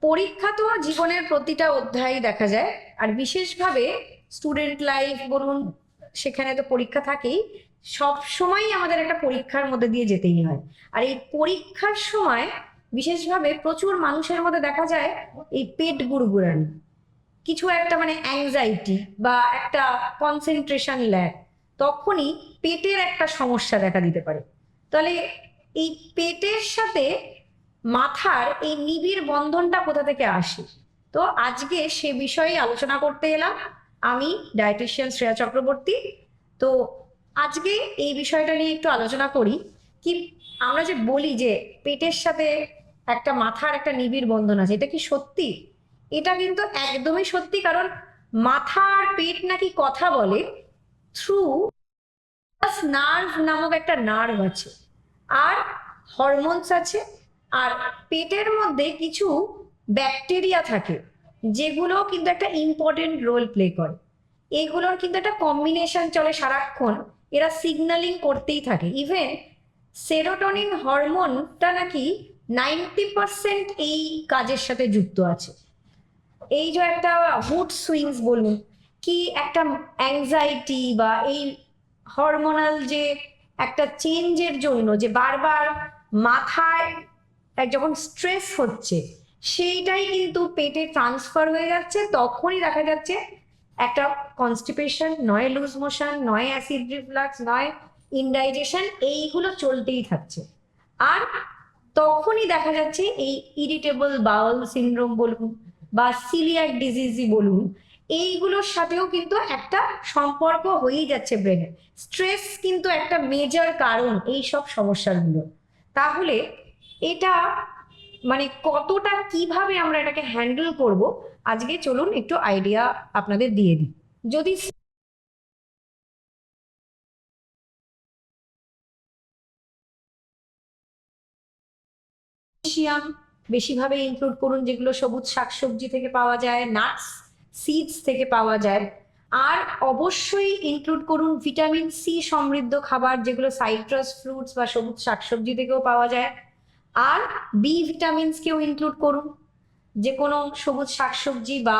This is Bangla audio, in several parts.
পরীক্ষা তো জীবনের প্রতিটা অধ্যায় দেখা যায়। আর বিশেষভাবে স্টুডেন্ট লাইফ বলুন, সেখানে তো পরীক্ষা থাকেই। সব সময় আমাদের একটা পরীক্ষার মধ্যে দিয়ে যেতেই হয়। আর এই পরীক্ষার সময় বিশেষভাবে প্রচুর মানুষের মধ্যে দেখা যায় এই পেট গুড়গুড়ানি। কিছু একটা মানে অ্যাংজাইটি বা একটা কনসেন্ট্রেশন ল্যাক তখনই পেটের একটা সমস্যা দেখা দিতে পারে। তাহলে এই পেটের সাথে মাথার এই নিবিড় বন্ধনটা কোথা থেকে আসে? তো আজকে সে বিষয়ে আলোচনা করতে এলাম। আমি ডায়েটিশিয়ান শ্রেয়া চক্রবর্তী। তো আজকে এই বিষয়টা নিয়ে একটু আলোচনা করি। কি আমরা যে বলি যে পেটের সাথে একটা মাথার একটা নিবিড় বন্ধন আছে, এটা কি সত্যি? এটা কিন্তু একদমই সত্যি, কারণ মাথা আর পেট নাকি কথা বলে থ্রু নার্ভ নামক একটা নার্ভ আছে। আর হরমোনস আছে। আর পেটের মধ্যে কিছু ব্যাকটেরিয়া থাকে যেগুলো কিন্তু একটা ইম্পর্টেন্ট রোল প্লে করে। এগুলোর কিন্তু একটা কম্বিনেশন চলে সারাক্ষণ, এরা সিগন্যালিং করতেই থাকে। ইভেন সেরোটোনিন হরমোনটা নাকি নাইনটি পার্সেন্ট এই কাজের সাথে যুক্ত আছে। এই যে একটা হুড সুইংস বলুন, কি একটা অ্যাংজাইটি বা এই হরমোনাল যে একটা চেঞ্জের জন্য, যে বারবার মাথায় এক যখন স্ট্রেস হচ্ছে, সেইটাই কিন্তু পেটে ট্রান্সফার হয়ে যাচ্ছে, তখনই দেখা যাচ্ছে একটা কনস্টিপেশন নয় লুজ মোশন নয় অ্যাসিড রিফ্লাক্স নয় ইনডাইজেশন এইগুলো চলতেই থাকছে। আর তখনই দেখা যাচ্ছে এই ইরিটেবল বাউল সিনড্রোম বলুন বা সিলিয়াক ডিজিজই বলুন, এইগুলোর সাথেও কিন্তু একটা সম্পর্ক হয়েই যাচ্ছে ব্রেনে স্ট্রেস কিন্তু একটা মেজর কারণ এই সব সমস্যাগুলো তাহলে এটা মানে কতটা কীভাবে আমরা এটাকে হ্যান্ডেল করব? আজকে চলুন একটু আইডিয়া আপনাদের দিয়ে দিই। যদি ক্যালসিয়াম বেশিভাবে ইনক্লুড করুন, যেগুলো সবুজ শাকসবজি থেকে পাওয়া যায় নাটস সিডস থেকে পাওয়া যায়। আর অবশ্যই ইনক্লুড করুন ভিটামিন সি সমৃদ্ধ খাবার, যেগুলো সাইট্রাস ফ্রুটস বা সবুজ শাকসবজি থেকেও পাওয়া যায়। আর বি ভিটামিনসকেও ইনক্লুড করুন। যে কোনো সবুজ শাকসবজি বা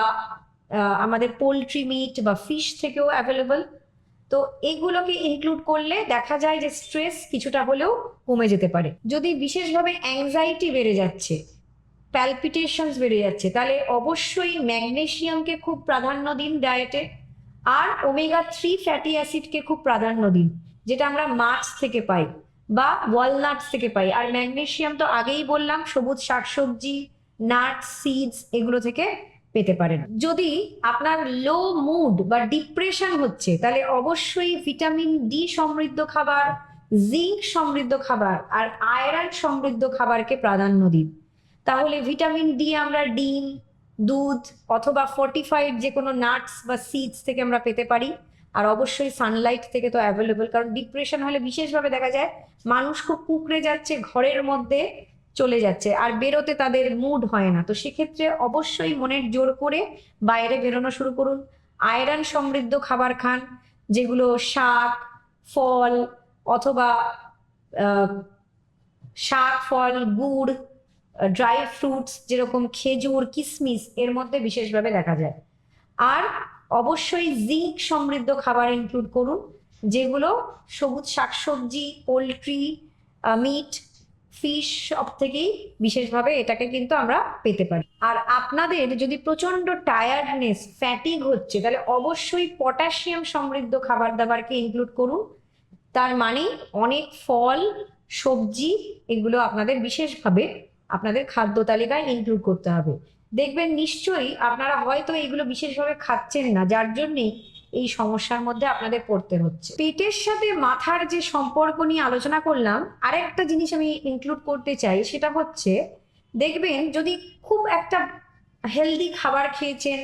আমাদের পোলট্রি মিট বা ফিশ থেকেও অ্যাভেলেবল তো এগুলোকে ইনক্লুড করলে দেখা যায় যে স্ট্রেস কিছুটা হলেও কমে যেতে পারে। যদি বিশেষভাবে অ্যাংজাইটি বেড়ে যাচ্ছে প্যালপিটেশনস বেড়ে যাচ্ছে, তাহলে অবশ্যই ম্যাগনেসিয়ামকে খুব প্রাধান্য দিন ডায়েটে আর ওমেগা থ্রি ফ্যাটি অ্যাসিডকে খুব প্রাধান্য দিন, যেটা আমরা মাছ থেকে পাই। বা ওয়ালনাটস থেকে পাই। আর ম্যাগনেসিয়াম তো আগেই বললাম, সবুজ শাকসবজি নাট সিডস এগুলো থেকে পেতে পারেন। যদি আপনার লো মুড বা ডিপ্রেশন হচ্ছে, তাহলে অবশ্যই ভিটামিন ডি সমৃদ্ধ খাবার জিঙ্ক সমৃদ্ধ খাবার আর আয়রন সমৃদ্ধ খাবারকে প্রাধান্য দিন। তাহলে ভিটামিন ডি আমরা ডিম, দুধ অথবা ফর্টিফাইড যে কোনো নাটস বা সিডস থেকে আমরা পেতে পারি। আর অবশ্যই সানলাইট থেকে তো অ্যাভেলেবল কারণ ডিপ্রেশন হলে বিশেষভাবে দেখা যায় মানুষ খুব কুকড়ে যাচ্ছে, ঘরের মধ্যে চলে যাচ্ছে আর বেরোতে তাদের মুড হয় না। তো সেক্ষেত্রে অবশ্যই মনের জোর করে বাইরে বেরোনো শুরু করুন। আয়রন সমৃদ্ধ খাবার খান, যেগুলো শাক, ফল অথবা শাক, ফল, গুড় ড্রাই ফ্রুটস যেরকম খেজুর কিশমিশ এর মধ্যে বিশেষভাবে দেখা যায়। আর অবশ্যই জিঙ্ক সমৃদ্ধ খাবার ইনক্লুড করুন, যেগুলো সবুজ শাকসবজি পোলট্রি মিট ফিশ সব থেকেই বিশেষভাবে এটাকে কিন্তু আমরা পেতে পারি। আর আপনাদের যদি প্রচণ্ড টায়ার্ডনেস ফ্যাটিক হচ্ছে, তাহলে অবশ্যই পটাশিয়াম সমৃদ্ধ খাবার দাবারকে ইনক্লুড করুন। তার মানে অনেক ফল, সবজি, এগুলো আপনাদের বিশেষভাবে আপনাদের খাদ্য তালিকায় ইনক্লুড করতে হবে। দেখবেন নিশ্চয়ই আপনারা হয়তো এগুলো বিশেষভাবে খাচ্ছেন না, যার জন্যেই এই সমস্যার মধ্যে আপনাদের পড়তে হচ্ছে। পেটের সাথে মাথার যে সম্পর্ক নিয়ে আলোচনা করলাম, আরেকটা জিনিস আমি ইনক্লুড করতে চাই, সেটা হচ্ছে দেখবেন যদি খুব একটা হেলদি খাবার খেয়েছেন,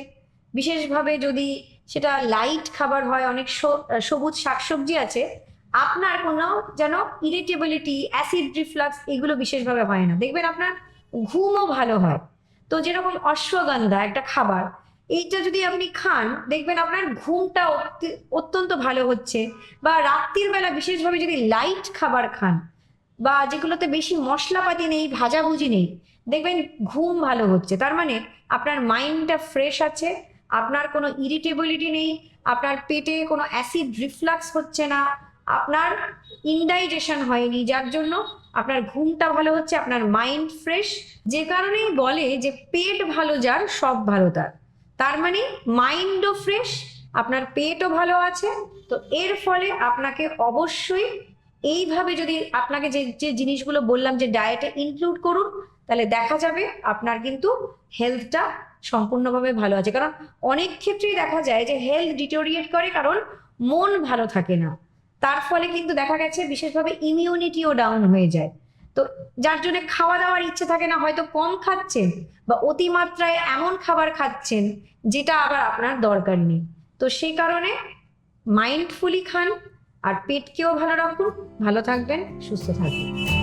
বিশেষভাবে যদি সেটা লাইট খাবার হয়, অনেক সবুজ শাকসবজি আছে, আপনার কোনো যেন ইরিটেবিলিটি অ্যাসিড রিফ্লাক্স এগুলো বিশেষভাবে হয় না। দেখবেন আপনার ঘুমও ভালো হয়। তো যেরকম অশ্বগন্ধা, একটা খাবার, এইটা যদি আপনি খান, দেখবেন আপনার ঘুমটা অত্যে- অত্যন্ত ভালো হচ্ছে। বা রাত্রির বেলা বিশেষভাবে যদি লাইট খাবার খান, বা যেগুলোতে বেশি মশলাপাতি নেই, ভাজাভুজি নেই, দেখবেন ঘুম ভালো হচ্ছে। তার মানে আপনার মাইন্ডটা ফ্রেশ আছে, আপনার কোনো ইরিটেবিলিটি নেই, আপনার পেটে কোনো অ্যাসিড রিফ্লাক্স হচ্ছে না আপনার ইনডাইজেশন হয়নি, যার জন্য আপনার ঘুমটা ভালো হচ্ছে, আপনার মাইন্ড ফ্রেশ যে কারণেই বলে যে পেট ভালো যার, সব ভালো তার। তার মানে মাইন্ডও ফ্রেশ আপনার পেটও ভালো আছে, তো এর ফলে আপনাকে অবশ্যই এইভাবে যদি আপনাকে যে যে জিনিসগুলো বললাম যে ডায়েটে ইনক্লুড করুন, তাহলে দেখা যাবে আপনার কিন্তু হেলথটা সম্পূর্ণভাবে ভালো আছে। কারণ অনেক ক্ষেত্রেই দেখা যায় যে হেলথ ডিটোরিয়েট করে, কারণ মন ভালো থাকে না। তার ফলে কিন্তু দেখা গেছে বিশেষভাবে ইমিউনিটিও ডাউন হয়ে যায়। তো যার জন্য খাওয়া দাওয়ার ইচ্ছে থাকে না, হয়তো কম খাচ্ছেন বা অতিমাত্রায় এমন খাবার খাচ্ছেন যেটা আবার আপনার দরকার নেই। তো সেই কারণে মাইন্ডফুলি খান আর পেটকেও ভালো রাখুন। ভালো থাকবেন, সুস্থ থাকবেন।